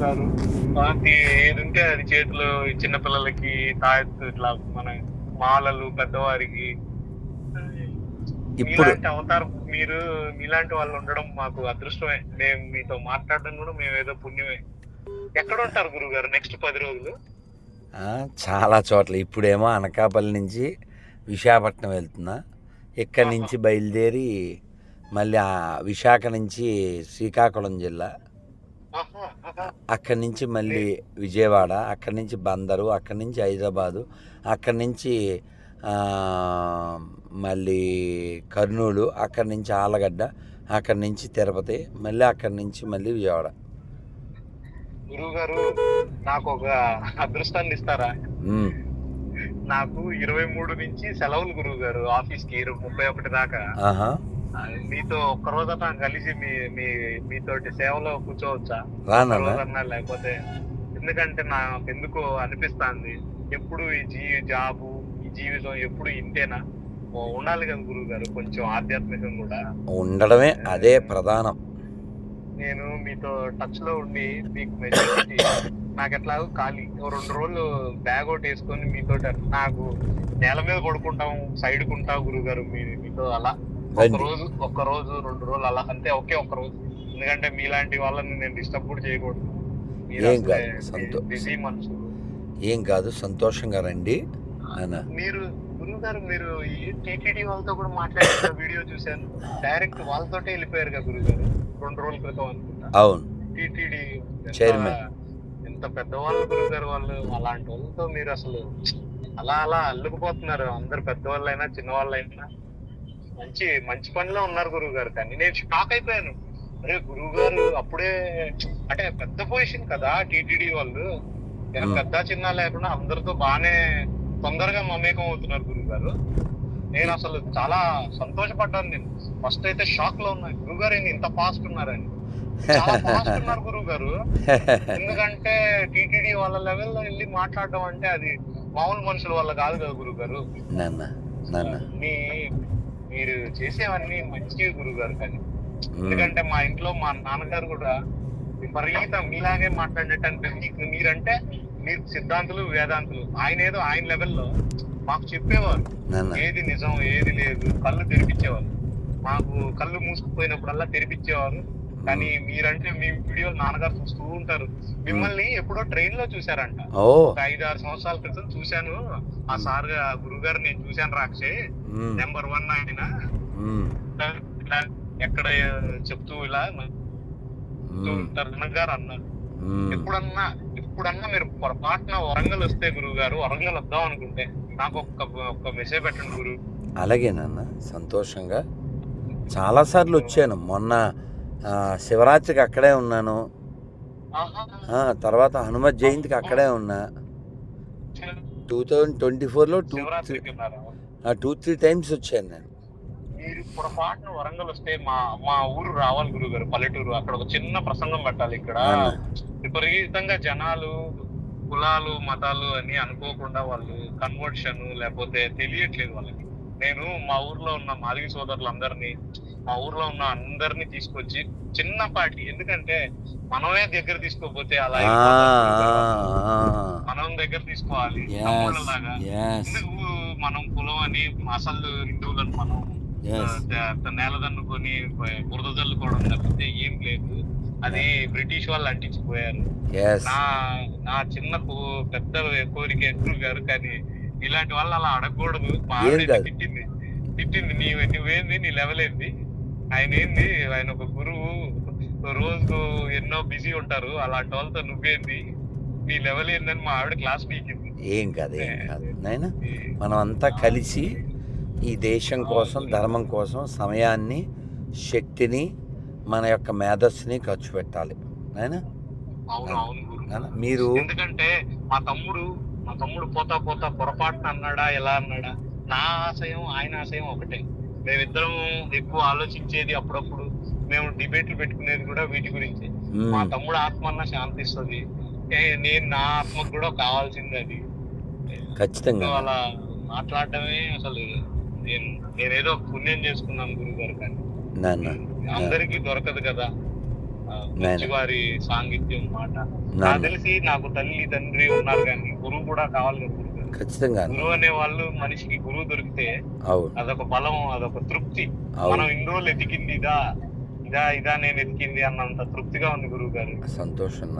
చేస్తారు. వాటి ఏది ఉంటే అది చేతిలో ఈ చిన్న పిల్లలకి తాయెత్తు ఇట్లా మన మాలలు పెద్దవారికి. ఇప్పుడు అవతారం మీరు మీలాంటి వాళ్ళు ఉండడం మాకు అదృష్టమే. మేము మీతో మాట్లాడడం కూడా మేము ఏదో పుణ్యమే. ఎక్కడ ఉంటారు గురువు గారు నెక్స్ట్ పది రోజులు? చాలా చోట్ల. ఇప్పుడేమో అనకాపల్లి నుంచి విశాఖపట్నం వెళ్తున్నా. ఇక్కడి నుంచి బయలుదేరి మళ్ళీ ఆ విశాఖ నుంచి శ్రీకాకుళం జిల్లా. అక్కడి నుంచి మళ్ళీ విజయవాడ అక్కడి నుంచి బందరు అక్కడి నుంచి హైదరాబాదు అక్కడి నుంచి మళ్ళీ కర్నూలు అక్కడి నుంచి ఆలగడ్డ అక్కడి నుంచి తిరుపతి మళ్ళీ అక్కడి నుంచి మళ్ళీ విజయవాడ. గురువు గారు నాకు ఒక అదృష్టాన్ని ఇస్తారా? నాకు ఇరవై మూడు నుంచి సెలవులు గురువు గారు ఆఫీస్కి ముప్పై ఒకటి దాకా. మీతో ఒక్క రోజన్నా కలిసి మీ మీ మీతోటి సేవలో కూర్చోవచ్చా? రోజన్నా లేకపోతే ఎందుకంటే నాకు ఎందుకో అనిపిస్తాంది. ఎప్పుడు ఈ జీ జాబు ఈ జీవితం ఎప్పుడు ఇంతేనా? ఉండాలి కదా గురువు గారు కొంచెం ఆధ్యాత్మికం కూడా. ఉండడమే అదే ప్రధానం. నేను మీతో టచ్లో ఉండి మీకు మెసేజ్ నాకు ఎట్లా ఖాళీ ఓ రెండు రోజులు బ్యాగ్ ఒకటి వేసుకొని మీతో నాకు నేల మీద పడుకుంటాం సైడ్ కుంటాం గురువు గారు మీ మీతో అలా. ఒక రోజు ఒక్క రోజు రెండు రోజులు అలా అంతే ఒకే ఒక్క రోజు. ఎందుకంటే మీలాంటి వాళ్ళని నేను డిస్టర్బ్ కూడా చేయకూడదు. ఏం కాదు, సంతో- బిజీ మనుషులు. ఏం కాదు సంతోషంగా రండి. మీరు గురువు గారు మీరు టీటీడీ వాళ్ళతో కూడా మాట్లాడిన వీడియో చూశాను. డైరెక్ట్ వాళ్ళతోటే వెళ్ళిపోయారు కదా గురువు గారు రెండు రోజుల క్రితం అనుకుంటా. అవును. TTD chairman. ఎంత పెద్దవాళ్ళు గురువు గారు వాళ్ళు అలాంటి వాళ్ళతో మీరు అసలు అలా అలా అల్లుకుపోతున్నారు. అందరు పెద్దవాళ్ళైనా చిన్నవాళ్ళైనా. మంచి మంచి పనిలో ఉన్నారు గురువు గారు కానీ నేను షాక్ అయిపోయాను. అరే గురువు గారు అప్పుడే అంటే పెద్ద పొజిషన్ కదా టీటీడీ వాళ్ళు. పెద్ద చిన్న లేకుండా అందరితో బాగానే తొందరగా మమేకం అవుతున్నారు గురువు గారు నేను అసలు చాలా సంతోషపడ్డాను నేను. ఫస్ట్ అయితే షాక్లో ఉన్నా. గురువు గారు ఇంత ఫాస్ట్ ఉన్నారని. చాలా ఫాస్ట్ ఉన్నారు గురువు గారు ఎందుకంటే టీటీడీ వాళ్ళ లెవెల్లో వెళ్ళి మాట్లాడడం అంటే అది మామూలు మనుషుల వల్ల కాదు కదా గురువు గారు మీ మీరు చేసేవన్నీ మంచివి గురువు గారు కానీ ఎందుకంటే మా ఇంట్లో మా నాన్నగారు కూడా విపరీతం మీలాగే మాట్లాడినట్టు అనిపిస్తుంది మీకు మీరంటే మీరు సిద్ధాంతులు వేదాంతులు. ఆయన ఏదో ఆయన లెవెల్లో మాకు చెప్పేవారు. ఏది నిజం ఏది లేదు. కళ్ళు తెరిపించేవారు. మాకు కళ్ళు మూసుకుపోయినప్పుడల్లా తెరిపించేవారు. కానీ మీరంటే మీ వీడియోలు నాన్నగారు చూస్తూ ఉంటారు. మిమ్మల్ని ఎప్పుడో ట్రైన్లో చూసారంట ఐదు ఆరు సంవత్సరాల క్రితం చూశాను. ఆ సార్ గురువు గారు నేను చూశాను రాక్షే. నెంబర్ వన్ ఆయన. ఎక్కడ చెప్తూ ఇలా గారు అన్నారు. ఎప్పుడన్నా ఎప్పుడన్నా మీరు పొరపాటున వరంగల్ వస్తే గురువు గారు వరంగల్ వద్దాం అనుకుంటే నాకు ఒక్క ఒక్క మెసేజ్ పెట్టండి గురువు. అలాగే నాన్న సంతోషంగా. చాలాసార్లు వచ్చాను. మొన్న శివరాత్రికి అక్కడే ఉన్నాను. తర్వాత హనుమత్ జయంతికి అక్కడే ఉన్నా. టూ థౌజండ్ ట్వంటీ ఫోర్లో టూ ఉన్నారా? టూ త్రీ టైమ్స్ వచ్చాను నేను. మీరు పొరపాటున వరంగల్ వస్తే మా మా ఊరు రావాలి గురువు గారు పల్లెటూరు. అక్కడ ఒక చిన్న ప్రసంగం పెట్టాలి ఇక్కడ. విపరీతంగా జనాలు కులాలు మతాలు అని అనుకోకుండా వాళ్ళు కన్వర్షన్ లేకపోతే తెలియట్లేదు వాళ్ళకి. నేను మా ఊర్లో ఉన్న మాదిగి సోదరులందరినీ మా ఊర్లో ఉన్న అందరినీ తీసుకొచ్చి చిన్నపాటి ఎందుకంటే మనమే దగ్గర తీసుకోపోతే అలా. మనం దగ్గర తీసుకోవాలి తమ్ముళ్ళలాగా. ఎందుకు మనం కులం అని అసలు హిందువులను మనం నేల దన్నుకొని బురద జల్లుకోవడం తప్పితే ఏం లేదు. అది బ్రిటిష్ వాళ్ళు అంటించిపోయారు. నా నా చిన్న పెద్ద కోరిక ఎదురు గారు కానీ ఇలాంటి వాళ్ళు అలా అడగకూడదు. మా. తిట్టింది. తిట్టింది నీ నువ్వేంది? నీ లెవెల్ ఏంది? ఆయన ఏంది? ఆయన ఒక గురువు. రోజు ఎన్నో బిజీ ఉంటారు. అలాంటి వాళ్ళతో నువ్వేంది? నీ లెవెల్ ఏందని మా ఆవిడ క్లాస్ పీకింది. ఏం కాదు ఏం కాదు. నాయనా మనం అంతా కలిసి ఈ దేశం కోసం ధర్మం కోసం సమయాన్ని శక్తిని మన యొక్క మేధస్సుని ఖర్చు పెట్టాలి. నాయనా మీరు ఎందుకంటే మా తమ్ముడు మా తమ్ముడు పోతా పోతా పొరపాటున అన్నాడా ఎలా అన్నాడా? నా ఆశయం ఆయన ఆశయం ఒకటే. మేమిద్దరం ఎక్కువ ఆలోచించేది అప్పుడప్పుడు మేము డిబేట్లు పెట్టుకునేది కూడా వీటి గురించి. మా తమ్ముడు ఆత్మ అన్న శాంతిస్తుంది నేను నా ఆత్మకు కూడా కావాల్సింది అది. ఖచ్చితంగా. అలా మాట్లాడటమే అసలు నేను నేనేదో పుణ్యం చేసుకున్నాను గురువు గారు కానీ అందరికీ దొరకదు కదా. వారి సాంగిత్యం మాట. నాకు తెలిసి నాకు తల్లి తండ్రి ఉన్నారు కానీ గురువు కూడా కావాలి. ఖచ్చితంగా. గురువు అనే వాళ్ళు మనిషికి గురువు దొరికితే అదొక బలం అదొక తృప్తి. మనం ఇన్ని రోజులు ఎతికింది ఇదా ఇదా ఇదా నేను ఎతికింది అన్నంత తృప్తిగా ఉంది గురువు గారు. సంతోషం